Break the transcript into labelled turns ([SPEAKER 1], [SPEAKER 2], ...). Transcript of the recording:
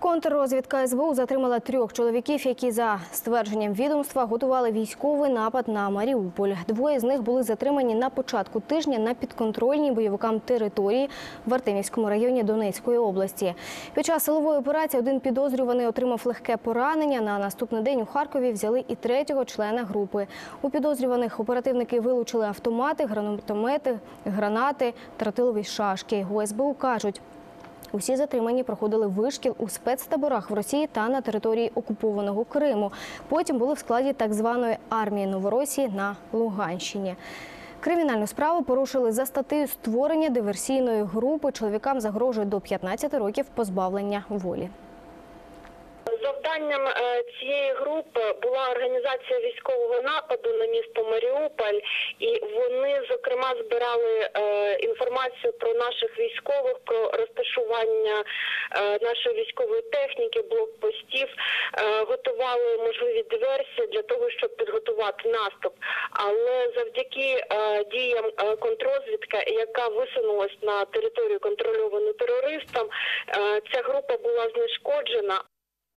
[SPEAKER 1] Контррозвідка СБУ затримала трьох чоловіків, які за ствердженням відомства готували військовий напад на Маріуполь. Двоє з них були затримані на початку тижня на підконтрольній бойовикам території в Артемівському районі Донецької області. Під час силової операції один підозрюваний отримав легке поранення. На наступний день у Харкові взяли і третього члена групи. У підозрюваних оперативники вилучили автомати, гранатомети, гранати, тротилові шашки. У СБУ кажуть, Усі затримані проходили вишкіл у спецтаборах в Росії та на території окупованого Криму. Потім були в складі так званої армії Новоросії на Луганщині. Кримінальну справу порушили за статтею створення диверсійної групи. Чоловікам загрожує до 15 років позбавлення волі.
[SPEAKER 2] Завданням е, цієї групи була організація військового нападу на місто Маріуполь, і вони зокрема збирали е, інформацію про наших військових, про розташування е, нашої військової техніки, блокпостів, е, готували можливі диверсії для того, щоб підготувати наступ. Але завдяки е, діям контрозвідка, яка висунулась на територію контрольовану терористам, ця група була знешкоджена.